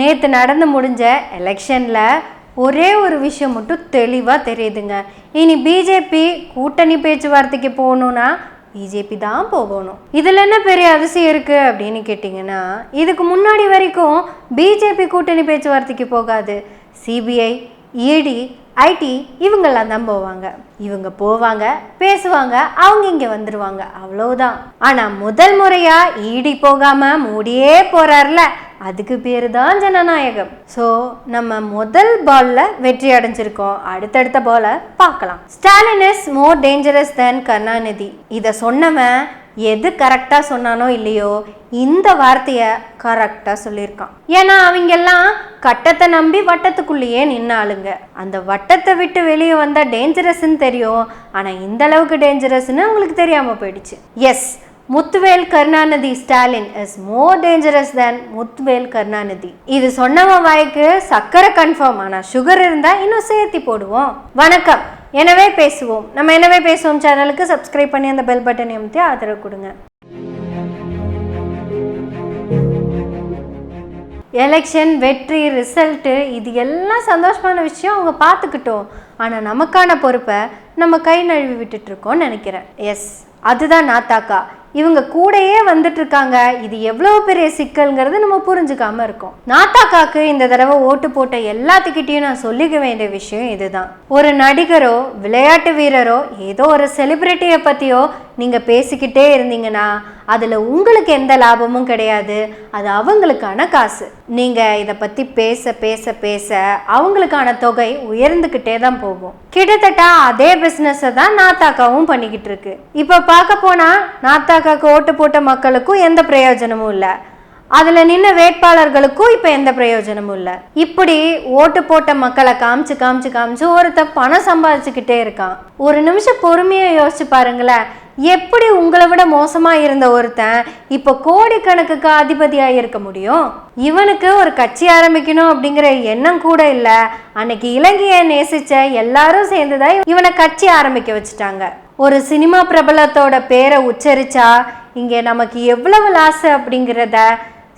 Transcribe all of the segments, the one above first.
நேற்று நடந்து முடிஞ்ச எலெக்ஷனில் ஒரே ஒரு விஷயம் மட்டும் தெளிவாக தெரியுதுங்க. இனி பிஜேபி கூட்டணி பேச்சுவார்த்தைக்கு போகணுன்னா பிஜேபி தான் போகணும். இதில் என்ன பெரிய அதிசயம் இருக்குது அப்படின்னு கேட்டிங்கன்னா இதுக்கு முன்னாடி வரைக்கும் பிஜேபி கூட்டணி பேச்சுவார்த்தைக்கு போகாது. சிபிஐ இடி ஐடி இவங்கெல்லாம் தான் போவாங்க. இவங்க போவாங்க பேசுவாங்க அவங்க இங்கே வந்துடுவாங்க அவ்வளோதான் ஆனால் முதல் முறையாக இடி போகாமல் மூடியே போகிறார்ல அதுக்கு பேர் தான் ஜனநாயகம். ஸோ நம்ம முதல் பால்ல வெற்றி அடைஞ்சிருக்கோம். அடுத்தடுத்த பாலை பார்க்கலாம். Stalin is more dangerous than Karunanidhi இதை சொன்னவன் எது கரெக்டாக சொன்னானோ இல்லையோ இந்த வார்த்தையை கரெக்டாக சொல்லியிருக்கான். ஏன்னா அவங்கெல்லாம் கட்டத்தை நம்பி வட்டத்துக்குள்ளேயே நின்னாளுங்க. அந்த வட்டத்தை விட்டு வெளியே வந்தால் டேஞ்சரஸ்ன்னு தெரியும். ஆனால் இந்த அளவுக்கு டேஞ்சரஸ்ன்னு அவங்களுக்கு தெரியாமல் போயிடுச்சு. Yes Muthuvel Karunanidhi Stalin is more dangerous than Muthuvel Karunanidhi. இது சொன்னவன் வாய்க்கு சக்கரை கன்ஃபார்ம் ஆனால் சுகர் இருந்தால் இன்னும் சேர்த்தி போடுவோம். வணக்கம். எனவே பேசுவோம். நம்ம எனவே பேசுவோம் சேனலுக்கு சப்ஸ்கிரைப் பண்ணி அந்த பெல் பட்டனை அமுத்தி ஆதரவு கொடுங்க. எலெக்ஷன் வெற்றி ரிசல்ட்டு இது எல்லாம் சந்தோஷமான விஷயம். அவங்க பார்த்துக்கிட்டோம். ஆனால் நமக்கான பொறுப்பை நம்ம கை நழுவி விட்டுட்டு இருக்கோம்னு நினைக்கிறேன். எஸ் அதுதான் நாத்தாக்கா. இவங்க கூடயே வந்துட்டு இருக்காங்க இது எவ்வளவு பெரிய சிக்கல்ங்கிறது நம்ம புரிஞ்சுக்காம இருக்கோம். நாத்தாக்காக்கு இந்த தடவை ஓட்டு போட்ட எல்லாத்துக்கிட்டையும் நான் சொல்லிக்க வேண்டிய விஷயம் இதுதான். ஒரு நடிகரோ விளையாட்டு வீரரோ ஏதோ ஒரு செலிபிரிட்டியை பத்தியோ நீங்க பேசிக்கிட்டே இருந்தீங்கன்னா அதுல உங்களுக்கு எந்த லாபமும் கிடையாது. அது அவங்களுக்கான காசு. நீங்க இதை பத்தி பேச பேச பேச அவங்களுக்கான தொகை உயர்ந்துக்கிட்டே தான் போகும் கிட்டத்தட்ட அதே பிஸ்னஸை தான் நாத்தாக்காவும் பண்ணிக்கிட்டு இருக்கு. இப்போ பார்க்க போனா நாத்தாக்காக்கு ஓட்டு போட்ட மக்களுக்கும் எந்த பிரயோஜனமும் இல்லை. அதில் நின்ன வேட்பாளர்களுக்கும் இப்போ எந்த பிரயோஜனமும் இல்லை. இப்படி ஓட்டு போட்ட மக்களை காமிச்சு காமிச்சு காமிச்சு ஒருத்தன் பணம் சம்பாதிச்சுக்கிட்டே இருக்கான். ஒரு நிமிஷம் பொறுமையாக யோசிச்சு பாருங்களேன். எப்படி உங்களை விட மோசமாக இருந்த ஒருத்தன் இப்போ கோடிக்கணக்குக்கு அதிபதியாக இருக்க முடியும்? இவனுக்கு ஒரு கட்சி ஆரம்பிக்கணும் அப்படிங்கிற எண்ணம் கூட இல்லை. அன்னைக்கு இலங்கையை நேசிச்ச எல்லாரும் சேர்ந்துதான் இவனை கட்சி ஆரம்பிக்க வச்சுட்டாங்க. ஒரு சினிமா பிரபலத்தோட பேரை உச்சரிச்சா இங்கே நமக்கு எவ்வளவு லாஸ் அப்படிங்கிறத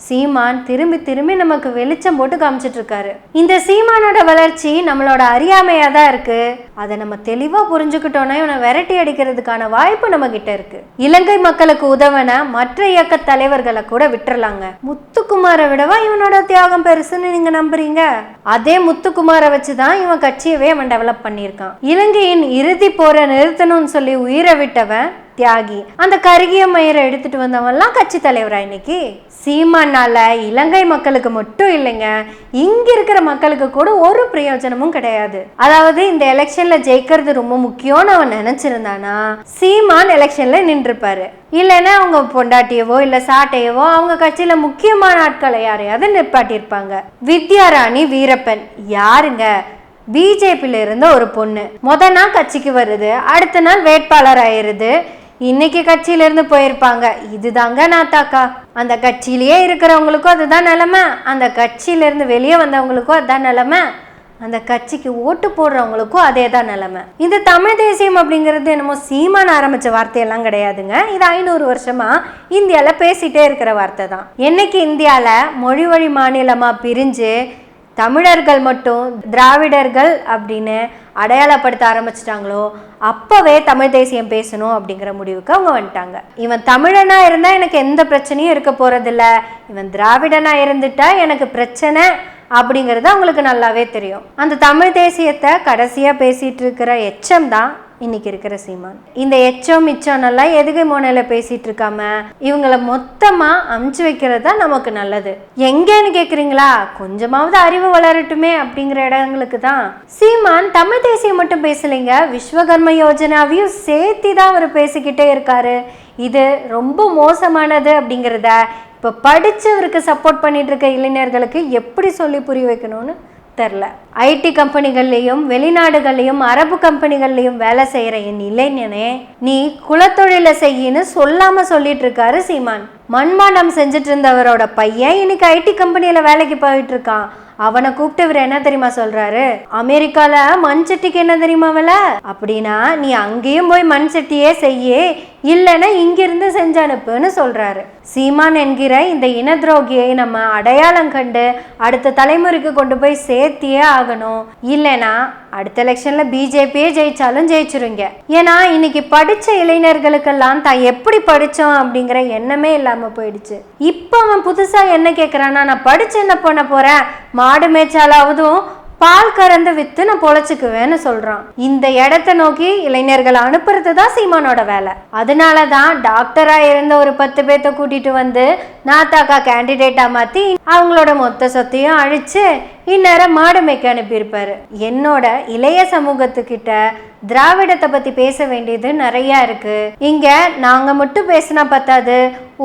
சீமான் திரும்பி திரும்பி நமக்கு வெளிச்சம் போட்டு காமிச்சிட்டு இருக்காரு இந்த சீமானோட வளர்ச்சி நம்மளோட அறியாமையா தான் இருக்கு. அதை நம்ம தெளிவா புரிஞ்சுக்கிட்டோம்னா இவனை விரட்டி அடிக்கிறதுக்கான வாய்ப்பு நம்ம கிட்ட இருக்கு. இலங்கை மக்களுக்கு உதவன மற்ற இயக்க தலைவர்களை கூட விட்டுறலாங்க. முத்துக்குமாரை விடவா இவனோட தியாகம் பெருசுன்னு நீங்க நம்புறீங்க? அதே முத்துக்குமாரை வச்சுதான் இவன் கட்சியவே அவன் டெவலப் பண்ணியிருக்கான். இலங்கையின் இறுதி போரை நிறுத்தணும்னு சொல்லி உயிரை விட்டவன் தியாகி. அந்த கருகிய மயிரை எடுத்துட்டு வந்தவன்லாம் கட்சி தலைவரா இன்னைக்கு? சீமானால இலங்கை மக்களுக்கு மட்டும் இல்லைங்க இங்க இருக்கிற மக்களுக்கு கூட ஒரு பிரயோஜனமும் கிடையாது. அதாவது இந்த எலெக்ஷன்ல ஜெயிக்கிறது ரொம்ப முக்கியம்னு அவன் நினைச்சிருந்தானா? சீமான் எலெக்ஷன்ல நின்றுப்பாரு. இல்லைன்னா அவங்க பொண்டாட்டியவோ இல்ல சாட்டையவோ அவங்க கட்சியில முக்கியமான ஆட்களை யாரையாவது நிப்பாட்டியிருப்பாங்க. வித்யாராணி வீரப்பன். யாருங்க? பிஜேபியில இருந்த ஒரு பொண்ணு. மொத நாள் கட்சிக்கு வருது அடுத்த நாள் வேட்பாளர் ஆயிருது இன்னைக்கு கட்சியில இருந்து போயிருப்பாங்க. இதுதாங்க நாத்தாக்கா. அந்த கட்சியிலேயே இருக்கிறவங்களுக்கும் அதுதான் நிலமை. அந்த கட்சியில இருந்து வெளியே வந்தவங்களுக்கும் அதுதான் நிலமை. அந்த கட்சிக்கு ஓட்டு போடுறவங்களுக்கும் அதே தான் நிலமை. இந்த தமிழ் தேசியம் அப்படிங்கிறது என்னமோ சீமான் ஆரம்பிச்ச வார்த்தையெல்லாம் கிடையாதுங்க. இது ஐநூறு வருஷமா இந்தியாவில் பேசிட்டே இருக்கிற வார்த்தை தான். என்னைக்கு இந்தியாவில் மொழி வழி மாநிலமாக பிரிஞ்சு தமிழர்கள் மட்டும் திராவிடர்கள் அப்படின்னு அடையாளப்படுத்த ஆரம்பிச்சிட்டாங்களோ அப்போவே தமிழ் தேசியம் பேசணும் அப்படிங்கிற முடிவுக்கு அவங்க வந்துட்டாங்க. இவன் தமிழனா இருந்தால் எனக்கு எந்த பிரச்சனையும் இருக்க போகிறதில்ல இவன் திராவிடனா இருந்துட்டா எனக்கு பிரச்சனை அப்படிங்கிறது அவங்களுக்கு நல்லாவே தெரியும். அந்த தமிழ் தேசியத்தை கடைசியாக பேசிகிட்டு இருக்கிற எச்சம் தான் இன்னைக்கு இருக்கிற சீமான். இந்த எச்சோ மிச்சம் நல்லா எதுகை மோனையில் பேசிட்டு இருக்காம இவங்கள மொத்தமாக அமுச்சு வைக்கிறது தான் நமக்கு நல்லது. எங்கேன்னு கேட்குறீங்களா கொஞ்சமாவது அறிவு வளரட்டுமே அப்படிங்கிற இடங்களுக்கு தான் சீமான் தமிழ் தேசியம் மட்டும் பேசலைங்க. விஸ்வகர்ம யோஜனாவையும் சேர்த்து தான் அவர் பேசிக்கிட்டே இருக்காரு. இது ரொம்ப மோசமானது அப்படிங்கிறத இப்போ படித்தவருக்கு சப்போர்ட் பண்ணிட்டு இருக்க இளைஞர்களுக்கு எப்படி சொல்லி புரிய வைக்கணும்னு தெரில. ஐடி கம்பெனிகள்லேயும் வெளிநாடுகள்லேயும் அரபு கம்பெனிகள்லேயும் வேலை செய்கிற என் இளைஞனே நீ குலத்தொழிலை செய்யின்னு சொல்லாமல் சொல்லிட்டு இருக்காரு சீமான். மண்பாண்டம் செஞ்சுட்டு இருந்தவரோட பையன் இன்னைக்கு ஐடி கம்பெனியில் வேலைக்கு போயிட்டு இருக்கான் அவனை கூப்பிட்டு இவர் என்ன தெரியுமா சொல்றாரு? அமெரிக்கால மண் சட்டிக்கு என்ன தெரியுமா வில? அப்படின்னா நீ அங்கேயும் போய் மண் சட்டியே செய்யே இல்லைன்னா இங்கிருந்து செஞ்சு அனுப்புன்னு சொல்கிறாரு சீமான் என்கிற இந்த இன துரோகியை நம்ம அடையாளம் கண்டு அடுத்த தலைமுறைக்கு கொண்டு போய் சேர்த்தியே ஆகணும். இல்லைனா அடுத்த எலெக்ஷனில் பிஜேபியே ஜெயிச்சாலும் ஜெயிச்சிருங்க. ஏன்னா இன்னைக்கு படித்த இளைஞர்களுக்கெல்லாம் தான் எப்படி படித்தோம் அப்படிங்கிற எண்ணமே இல்லாமல் போயிடுச்சு. இப்போ அவன் புதுசாக என்ன கேட்குறான்னா நான் படித்து என்ன பண்ண போகிறேன் மாடு மேய்ச்சாலாவதும் பால் கறந்து வித்து நான் பொழைச்சிக்குவேன்னு சொல்றான். இந்த இடத்த நோக்கி இளைஞர்களை அனுப்புறது தான் சீமானோட வேலை. அதனால தான் டாக்டரா இருந்த ஒரு பத்து பேர்த்த கூட்டிட்டு வந்து நாத்தாக்கா கேண்டிடேட்டா மாத்தி அவங்களோட மொத்த சொத்தையும் அழிச்சு இந்நேரம் மாடு மேய்க்க என்னோட இளைய சமூகத்துக்கிட்ட திராவிடத்தை பற்றி பேச வேண்டியது நிறையா இருக்குது இங்கே நாங்கள் மட்டும் பேசினா பத்தாது.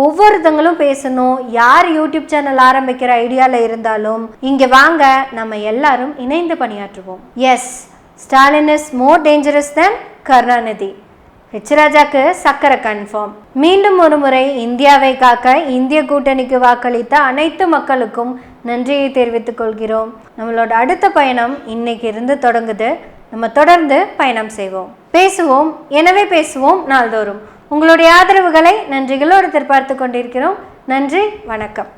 ஒவ்வொருத்தங்களும் பேசணும். யார் யூடியூப் சேனல் ஆரம்பிக்கிற ஐடியாவில் இருந்தாலும் இங்கே வாங்க. நம்ம எல்லாரும் இணைந்து பணியாற்றுவோம். Yes Stalin is more dangerous than Karunanidhi ஹெச்ராஜாக்கு சக்கரை கன்ஃபார்ம் மீண்டும் ஒரு முறை இந்தியாவை காக்க இந்திய கூட்டணிக்கு வாக்களித்த அனைத்து மக்களுக்கும் நன்றியை தெரிவித்துக் கொள்கிறோம். நம்மளோட அடுத்த பயணம் இன்னைக்கு இருந்து தொடங்குது. நம்ம தொடர்ந்து பயணம் செய்வோம். பேசுவோம். எனவே பேசுவோம் நாள்தோறும். உங்களுடைய ஆதரவுகளை நன்றிகளோடு எதிர்பார்த்து கொண்டிருக்கிறோம். நன்றி. வணக்கம்.